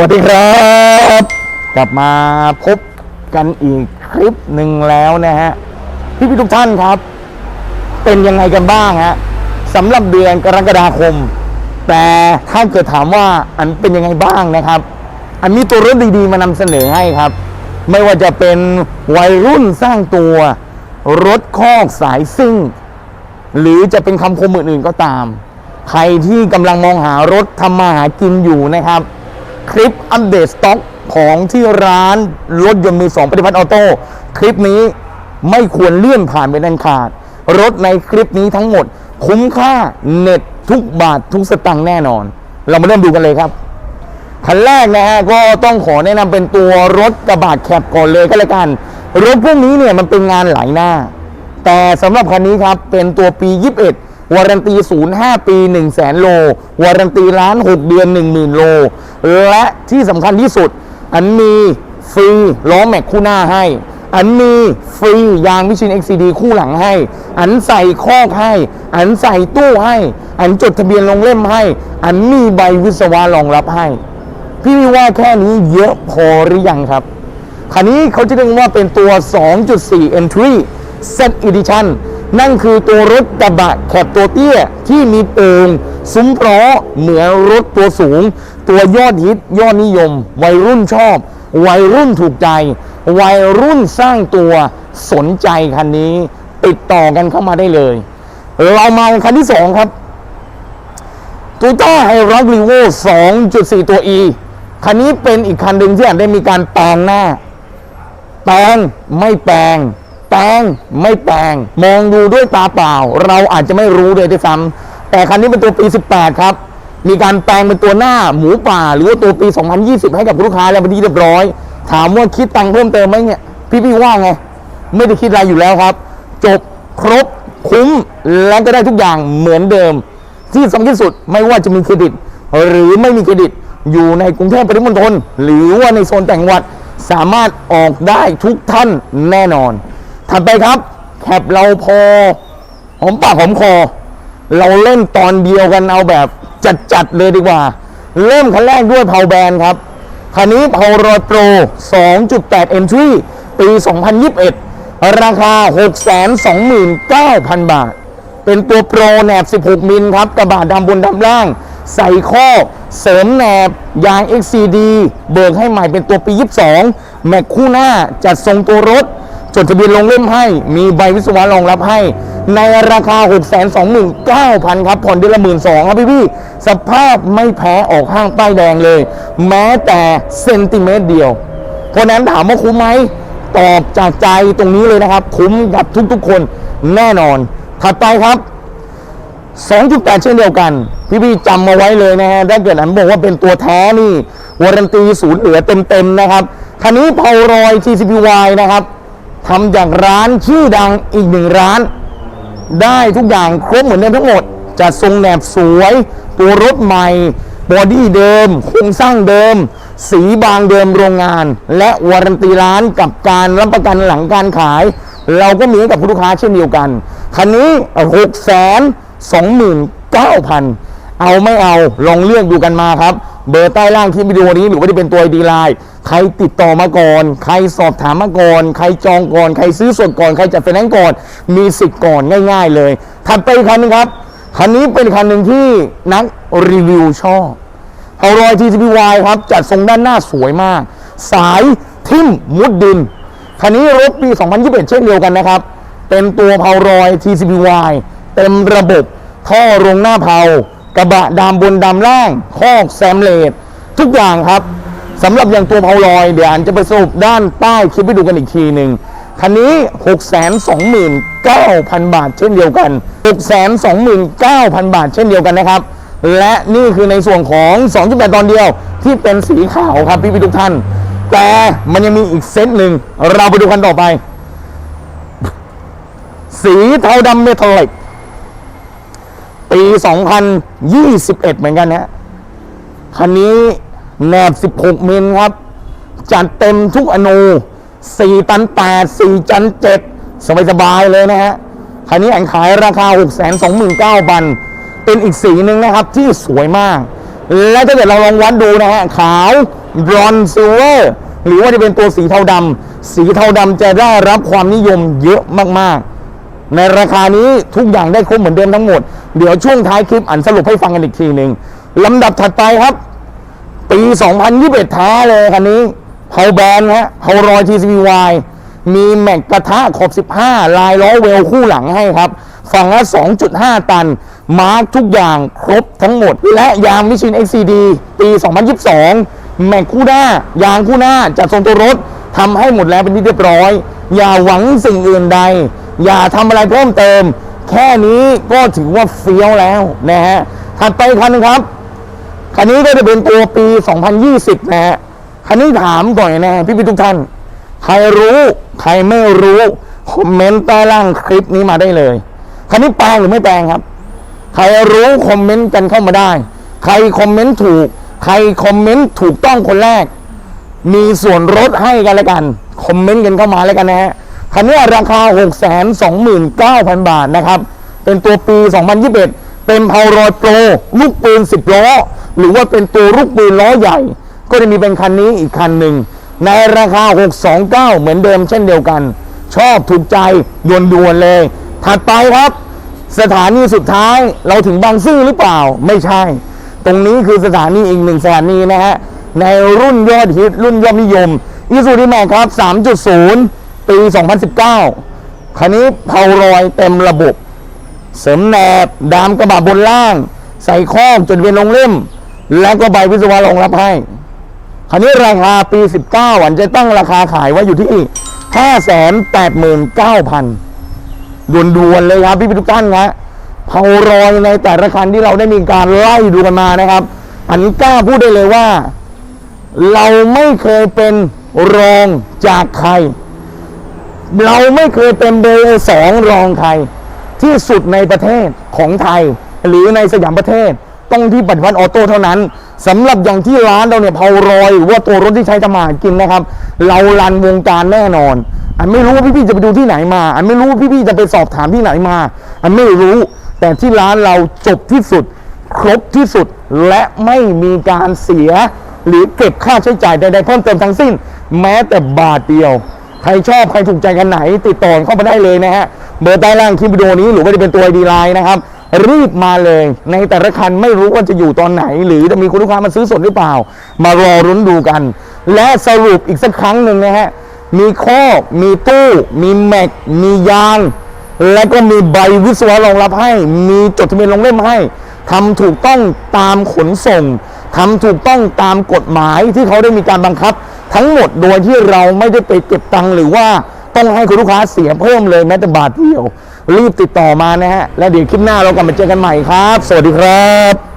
วัสดีครับ กลับมาพบกันอีกคลิปหนึ่งแล้วนะฮะพี่พี่ทุกท่านครับ เป็นยังไงกันบ้างฮะสำหรับเดือนกรกฎาคม แต่ถ้าเกิดถามว่าอันเป็นยังไงบ้างนะครับ อันมีตัวรถดีๆ มานำเสนอให้ครับ ไม่ว่าจะเป็นวัยรุ่นสร้างตัว รถคอกสายซิ่ง หรือจะเป็นคำคมอื่นๆก็ตาม ใครที่กำลังมองหารถทำมาหากินอยู่นะครับ ลิปอัปเดตสต็อกของที่ร้านรถยนต์มือสองปฏิพัฒน์ออโต้คลิปนี้ไม่ควรเลื่อนผ่านไปดันขาด รถในคลิปนี้ทั้งหมด คุ้มค่าเน็ตทุกบาททุกสตังค์แน่นอน เรามาเริ่มดูกันเลยครับคันแรกนะฮะก็ต้องขอแนะนำเป็นตัวรถกระบะแคปก่อนเลยก็แล้วกัน รถพวกนี้เนี่ยมันเป็นงานหลายหน้า แต่สำหรับคันนี้ครับเป็นตัวปี 21วารันตี 05 ปี 1 0 0 0 0แสนโล วารันตีล้าน 6 เดือน 10,000 โล และที่สำคัญที่สุด อันมีฟรีล้อแม็กคู่หน้าให้ อันมีฟรียางมิชิน XCD คู่หลังให้ อันใส่คอกให้ อันใส่ตู้ให้ อันจดทะเบียนลงเล่มให้ อันมีใบวิศวะรองรับให้ พี่ว่าแค่นี้เยอะพอหรือยังครับคันนี้เขาจะเรียกว่าเป็นตัว 2.4 entry set edition นั่นคือตัวรถกระบะแคบตัวเตี้ยที่มีโป่ง ซุ้มล้อเหมือนรถตัวสูง ตัวยอดฮิตยอดนิยม วัยรุ่นชอบ วัยรุ่นถูกใจ วัยรุ่นสร้างตัวสนใจคันนี้ ติดต่อกันเข้ามาได้เลย เรามาคันที่ 2 ครับตูต้าไฮรักรีโว2.4 ตัว E คันนี้เป็นอีกคันหนึ่งที่อาจได้มีการแปลงหน้า แปลงไม่แปลงแปลงไม่แปลง มองดูด้วยตาเปล่า เราอาจจะไม่รู้เลยด้วยซ้ำ แต่คันนี้เป็นตัวปี 18 ครับ มีการแปลงเป็นตัวหน้าหมูป่า หรือว่าตัวปี 2020 ให้กับลูกค้าแล้วเป็นที่เรียบร้อย ถามว่าคิดตังค์เพิ่มเติมไหมเนี่ย พี่ๆว่าไง ไม่ได้คิดอะไรอยู่แล้วครับ จบครบคุ้มและก็ได้ทุกอย่างเหมือนเดิม ที่สำคัญที่สุดไม่ว่าจะมีเครดิต หรือไม่มีเครดิตอยู่ในกรุงเทพปริมณฑลหรือว่าในโซนแต่งจังหวัดสามารถออกได้ทุกท่านแน่นอนถัดไปครับแคปเราพอหอมปากหอมคอ เราเล่นตอนเดียวกันเอาแบบจัดๆเลยดีกว่า เริ่มคันแรกด้วยเผาแบนครับคันนี้เผารอโปร 2.8 entry ปี 2021 ราคา 629,000 บาท เป็นตัวโปรแหนบ 16 มิลครับ กระบะดำบนดำล่าง ใส่ข้อ เสริมแหนบ ยาง XCD เบิกให้ใหม่เป็นตัวปี 22 แม็กคู่หน้าจัดทรงตัวรถ จดทะเบียนลงเล่มให้ มีใบวิศวะรองรับให้ ในราคา 629,000 ครับผ่อนเดือนละ12,000ครับพี่พี่สภาพไม่แพ้ออกห้างป้ายแดงเลย แม้แต่เซนติเมตรเดียว เพราะฉะนั้นถามว่าคุ้มไหมตอบจากใจตรงนี้เลยนะครับ คุ้มกับทุกๆคนแน่นอน ถัดไปครับ 2.8 เช่นเดียวกัน พี่ๆจำมาไว้เลยนะฮะถ้าเกิดอันบอกว่าเป็นตัวแท้นี่วารันตีศูนย์เหลือเต็มๆนะครับคันนี้เผารอย TCPY นะครับทำจากร้านชื่อดังอีกหนึ่งร้าน ได้ทุกอย่างครบเหมือนเดิมทั้งหมด จัดทรงแหนบสวย ตัวรถใหม่ บอดี้เดิม โครงสร้างเดิม สีบางเดิมโรงงาน และวารันตีร้านกับการรับประกันหลังการขาย เราก็มีให้กับผู้ลูกค้าเช่นเดียวกัน คันนี้6 2 9 0 0 0เอาไม่เอาลองเลือกดูกันมาครับ เบอร์ใต้ล่างคลิปวิดีโอนี้หรือว่าที่เป็นตัวดีไลน์ใครติดต่อมาก่อน ใครสอบถามมาก่อน ใครจองก่อน ใครซื้อสดก่อน ใครจัดไฟแนนซ์ก่อน มีสิทธิ์ก่อนง่าย ๆ เลย ถัดไปคันหนึงครับ คันนี้เป็นคันหนึ่งที่นักรีวิวชอบเอารอย TCPY ครับ จัดทรงด้านหน้าสวยมาก สายทิ่มมุดดิน คันนี้รถปี 2021 เช่นเดียวกันนะครับ เป็นตัวเผารอย TCPY เต็มระบบ ท่อลงหน้าเผา กระบะดำบนดำล่างคอกแซมเลดทุกอย่างครับสำหรับอย่างตัวเผารอย เดี๋ยวอันจะไปสรุปด้านใต้คลิปไปดูกันอีกทีหนึ่งคันนี้ 629,000 บาทเช่นเดียวกัน 629,000 บาทเช่นเดียวกันนะครับ และนี่คือในส่วนของ 2.8 ตอนเดียวที่เป็นสีขาวครับพี่พี่ๆทุกท่าน แต่มันยังมีอีกเซตหนึ่งเราไปดูกันต่อไป สีเทาดำเมทัลลิก ปี 2021 เหมือนกันนะคันนี้แนบ 16 มิลครับ จัดเต็มทุกอนู 4 ตัน 8 4 จัน 7 สบายๆเลยนะฮะ คันนี้แอนขายราคา 629,000เป็นอีกสีหนึ่งนะครับที่สวยมาก และถ้าเกิดเราลองวัดดูนะฮะ ขาวบรอนซิลเวอร์หรือว่าจะเป็นตัวสีเทาดำสีเทาดำจะได้รับความนิยมเยอะมากๆ ในราคานี้ทุกอย่างได้ครบเหมือนเดิมทั้งหมด เดี๋ยวช่วงท้ายคลิปอันสรุปให้ฟังกันอีกทีหนึ่งลำดับถัดไปครับ ปี 2021 ท้าเลยคันนี้เผาแบนฮะเผารอย TCPY มีแม็กกระทะขอบ 15 ลายล้อเวลคู่หลังให้ครับ ฝั่งละ 2.5 ตัน มาร์กทุกอย่างครบทั้งหมด และยางมิชิน XCD ปี 2022 แม็กคู่หน้า ยางคู่หน้าจัดทรงตัวรถทำให้หมดแล้วเป็นที่เรียบร้อย อย่าหวังสิ่งอื่นใด อย่าทำอะไรเพิ่มเติม แค่นี้ก็ถือว่าเฟี้ยวแล้วนะฮะถัดไปคันหนึงครับคันนี้ก็จะเป็นตัวปี 2020 นะฮะคันนี้ถามก่อนนะพี่พี่ทุกท่าน ใครรู้ใครไม่รู้คอมเมนต์ใต้ล่างคลิปนี้มาได้เลย คันนี้แปลงหรือไม่แปลงครับ ใครรู้คอมเมนต์กันเข้ามาได้ ใครคอมเมนต์ถูก ใครคอมเมนต์ถูกต้องคนแรก มีส่วนลดให้กันแล้วกัน คอมเมนต์กันเข้ามาแล้วกันนะฮะ คันนี้ราคา 629,000 บาทนะครับ เป็นตัวปี 2021 เป็นพารอยโปรลูกปืน 10 ล้อ หรือว่าเป็นตัวลูกปืนล้อใหญ่ ก็จะมีเป็นคันนี้อีกคันหนึ่ง ในราคา 629 เหมือนเดิมเช่นเดียวกัน ชอบถูกใจด่วนๆเลย ถัดไปครับ สถานีสุดท้ายเราถึงบางซื่อหรือเปล่าไม่ใช่ ตรงนี้คือสถานีอีกหนึ่งสถานีนะฮะในรุ่นยอดฮิตรุ่นยอดนิยมอีซูดีแม็กครับ 3.0 ปี 2019 คันนี้เผารอยเต็มระบบ เสริมแหนบ ดามกระบะบนล่าง ใส่ข้องจนเป็นลงเล่ม แล้วก็ใบวิศวะรองรับให้ คันนี้ราคาปี 19อันจะตั้งราคาขายไว้อยู่ที่ 589,000ด่วนๆเลยครับพี่พี่ทุกท่านนะเผารอยในแต่ละคันที่เราได้มีการไล่ดูกันมานะครับ อันกล้าพูดได้เลยว่า เราไม่เคยเป็นรองจากใคร เราไม่เคยเป็นเบอร์สองรองใครที่สุดในประเทศของไทย หรือในสยามประเทศต้องที่ปฏิพันออโต้เท่านั้นสำหรับอย่างที่ร้านเราเนี่ยเผารอยหรือว่าตัวรถที่ใช้ทำมาหากินนะครับ เรารันวงการแน่นอน อันไม่รู้ว่าพี่ๆจะไปดูที่ไหนมา อันไม่รู้ว่าพี่ๆจะไปสอบถามที่ไหนมา อันไม่รู้ แต่ที่ร้านเราจบที่สุด ครบที่สุดและไม่มีการเสีย หรือเก็บค่าใช้จ่ายใดๆเพิ่มเติมทั้งสิ้น แม้แต่บาทเดียว ใครชอบใครถูกใจกันไหน ติดต่อเข้ามาได้เลยนะฮะเบอร์ใต้ล่างคลิปวิดีโอนี้หรือว่าจะเป็นตัวดีไลน์นะครับรีบมาเลย ในแต่ละคันไม่รู้ว่าจะอยู่ตอนไหน หรือจะมีคุณลูกค้ามาซื้อสดหรือเปล่า มารอรุ้นดูกัน และสรุปอีกสักครั้งหนึ่งนะฮะมีข้อมีตู้ มีแม็ก มียาง และก็มีใบวิศวะรองรับให้ มีจดทะเบียนลงเล่มให้ทำถูกต้องตามขนส่งทำถูกต้องตามกฎหมายที่เขาได้มีการบังคับ ทั้งหมดโดยที่เราไม่ได้ไปเก็บตังค์หรือว่าต้องให้คุณลูกค้าเสียเพิ่มเลยแม้แต่บาทเดียว รีบติดต่อมานะฮะ และเดี๋ยวคลิปหน้าเรากลับมาเจอกันใหม่ครับ สวัสดีครับ